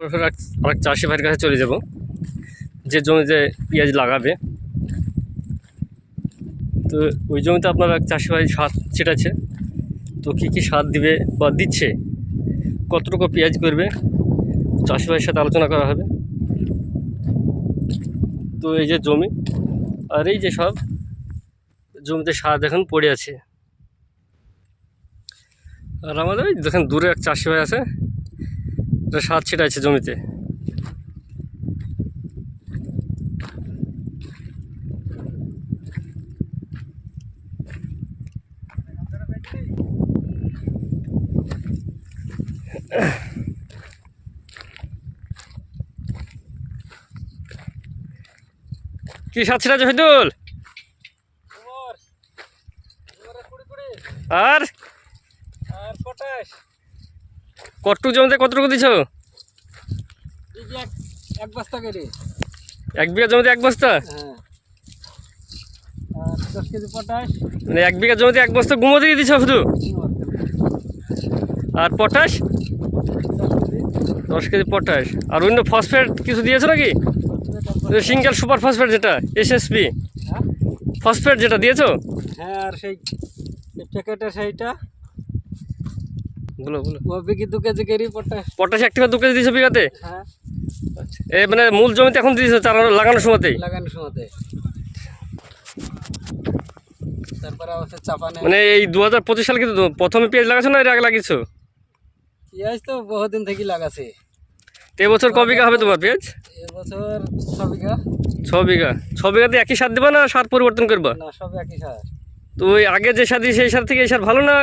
আরেক চাষি ভাইয়ের কাছে চলে যাব। যে জমিতে পেঁয়াজ লাগাবে। তো ওই জমিতে আপনার এক চাষি ভাই সার ছিটাচ্ছে। তো কী কী সার দিবে বা দিচ্ছে? কতটুকু পেঁয়াজ করবে? চাষি ভাইয়ের সাথে আলোচনা করা হবে। তো এই যে জমি, আর এই যে সব জমিতে সার দেখুন পড়ে আছে। আর আমাদের দেখেন দূরে এক চাষি ভাই আছে। এটা সার ছিটাইছে জমিতে। কি সার ছিটাচ্ছে হইদুল আর? আর পটাশ। কটটুক জমিতে কতটুকু দিছ? এক বস্তা করে। এক বিঘা জমিতে এক বস্তা? হ্যাঁ। আর দশ কেজি পটাশ। মানে এক বিঘা জমিতে এক বস্তা গুঁড়ো দিয়ে দিছ শুধু? আর পটাশ? দশ কেজি। পটাশ। আর অন্য ফসফেট কিছু দিয়েছ নাকি? সিঙ্গেল সুপার ফসফেট যেটা এসএসপি হ্যাঁ। ফসফেট যেটা দিয়েছ? হ্যাঁ আর সেই প্যাকেটের সেইটা। বলো বলো। ও বিঘি দু কেজি কেরি পটাশ। পটাশ এক টাকা দু কেজি দিয়েছ বিঘাতে? হ্যাঁ। এই মানে মূল জমিতে এখন দিয়েছ চারা লাগানোর সময়তেই? লাগানোর সময়তে। তারপরে অবশ্য চাপানে মানে এই দু হাজার পঁচিশ সাল কিন্তু প্রথমে পেঁয়াজ লাগাছো না এর আগে লাগিয়েছো? পেঁয়াজ তো বহুদিন থেকে লাগাছে। তো এবছর ক বিঘা হবে তোমার পেঁয়াজ? এবছর ছ বিঘা। ছ বিঘা। ছ বিঘাতে একই সার দেবা না সার পরিবর্তন করবা? না সব একই সার। তো ওই আগে যে সার দিই সেই সার থেকে এই সার ভালো না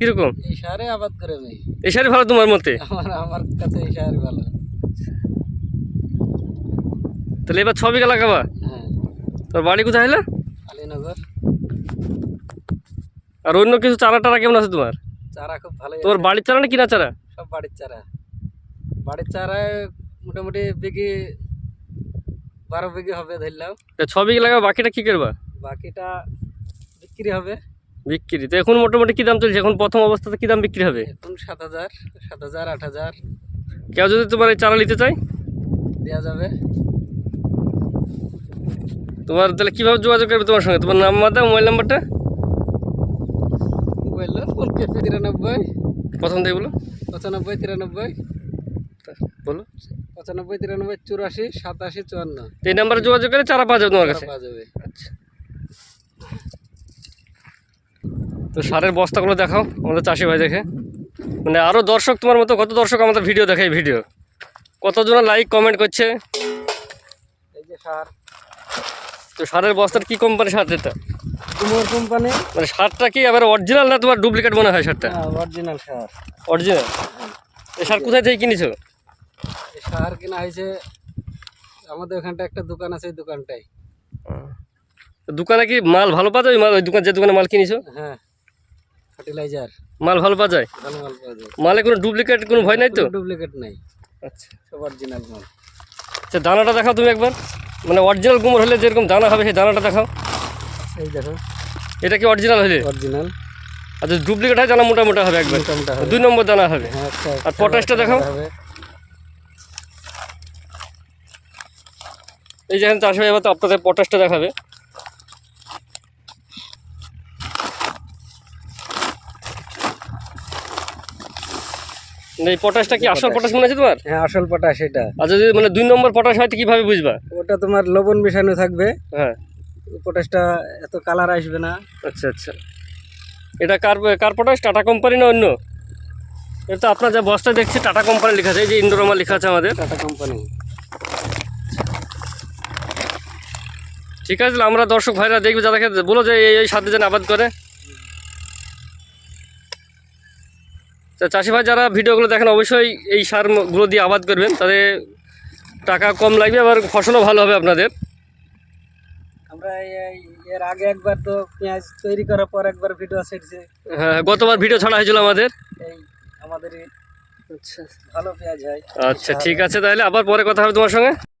কীরকম? এই সারে আবাদ করে আমি সারই ভালো তোমার মতে? আমার আমার কাছে এই সার ভালো। তাহলে এবার ছ বিঘা লাগাবা হ্যাঁ। তোর বাড়ি কোথায় হলো আলীনগর। আর অন্য কিছু চারা টারা কেমন আছে তোমার? চারা খুব ভালো তোমার বাড়ির চারা না কিনা চারা? সব বাড়ির চারা। বাড়ির চারায় মোটামুটি বিঘি বারো বিঘি হবে ধরলাম। তা ছ বিঘা লাগাবা বাকিটা কি করবা? বাকিটা বিক্রি হবে। বিক্রি। তো এখন মোটামুটি কী দাম চলছে? এখন প্রথম অবস্থাতে কী দাম বিক্রি হবে? এখন সাত হাজার সাত হাজার আট হাজার। কেউ যদি তোমার এই চারা নিতে চায়? দেওয়া যাবে। তোমার তাহলে কীভাবে যোগাযোগ করবে তোমার সঙ্গে? তোমার নাম্বার দাও মোবাইল নাম্বারটা? মোবাইল ফোন তিরানব্বই। প্রথম থেকে বলো। পঁচানব্বই তিরানব্বই। বলো। পঁচানব্বই তিরানব্বই চুরাশি সাতাশি চুয়ান্ন। এই নাম্বারে যোগাযোগ করে চারা পাওয়া যাবে তোমার কাছে? পাওয়া যাবে। আচ্ছা। তো সারের বস্তাগুলো দেখাও আমাদের চাষি ভাই দেখে। মানে আরও দর্শক তোমার মতো কত দর্শক আমাদের ভিডিও দেখে এই ভিডিও? কতজন লাইক কমেন্ট করছে? এই যে সার। তো সারের বস্তার কি কোম্পানি সার এটা? কুমোর কোম্পানি মানে সারটা কি আবার অরিজিনাল না তোমার ডুপ্লিকেট মনে হয় সারটা? অরিজিনাল সার। অরিজিনাল এই সার কোথায় থেকে কিনেছো? সার কেনা হয়েছে আমাদের ওখানটা একটা দোকান আছে ওই দোকানটাই তো দোকানে কি মাল ভালো পাওয়া যায় মাল ওই দোকান যে দোকানে মাল কিনেছো? হ্যাঁ। ফার্টিলাইজার। মাল ভালো পাওয়া যায়? ভালো মাল পাওয়া যায়। মালে কোনো ডুপ্লিকেট কোনো ভয় নাই তো? ডুপ্লিকেট নাই। আচ্ছা। সব অরিজিনাল মাল। আচ্ছা দানাটা দেখাও তুমি একবার। মানে অরিজিনাল গুমর হলে যেরকম দানা হবে সেই দানাটা দেখাও। এই দেখো। এটা কি অরিজিনাল হলে? অরিজিনাল যদি ডুপ্লিকেট হয় দানা মোটা মোটা হবে একবার? দুই নম্বর দানা হবে। হ্যাঁ আর পটাশটা দেখাও। এই যে এখানে চাষ হয়ে যাবে তো আপনাদের পটাশটা দেখাবে। এই পটাশটা কি আসল পটাশ। মনে আছে তোমার? হ্যাঁ আসল পটাশ এটা। আর যদি মানে দুই নম্বর পটাশ হয় তো কীভাবে বুঝবা? ওটা তোমার লবণ মিশানো থাকবে। হ্যাঁ। পটাশটা এত কালার আসবে না। আচ্ছা আচ্ছা। এটা কার কার পটাশ? টাটা কোম্পানি না অন্য? এটা আপনার যা বস্তা দেখছি টাটা কোম্পানি লেখা আছে। এই যে ইন্ডোরমা লেখা আছে আমাদের। টাটা কোম্পানি। ঠিক আছে আমরা দর্শক ভাইরা দেখবে যাদেরকে বলো যে এই এই সাথে যেন আবাদ করে। তা চাষি ভাই যারা ভিডিওগুলো দেখেন অবশ্যই এই সারগুলো দিয়ে আবাদ করবেন। তাদের টাকা কম লাগবে আবার ফসলও ভালো হবে আপনাদের। আমরা এর আগে একবার তো পেঁয়াজ তৈরি করার পর একবার ভিডিও ছেড়েছে। হ্যাঁ গতবার ভিডিও ছাড়া হয়েছিল আমাদের। এই আমাদের আচ্ছা। ভালো পেঁয়াজ হয়। আচ্ছা ঠিক আছে তাহলে আবার পরে কথা হবে তোমার সঙ্গে।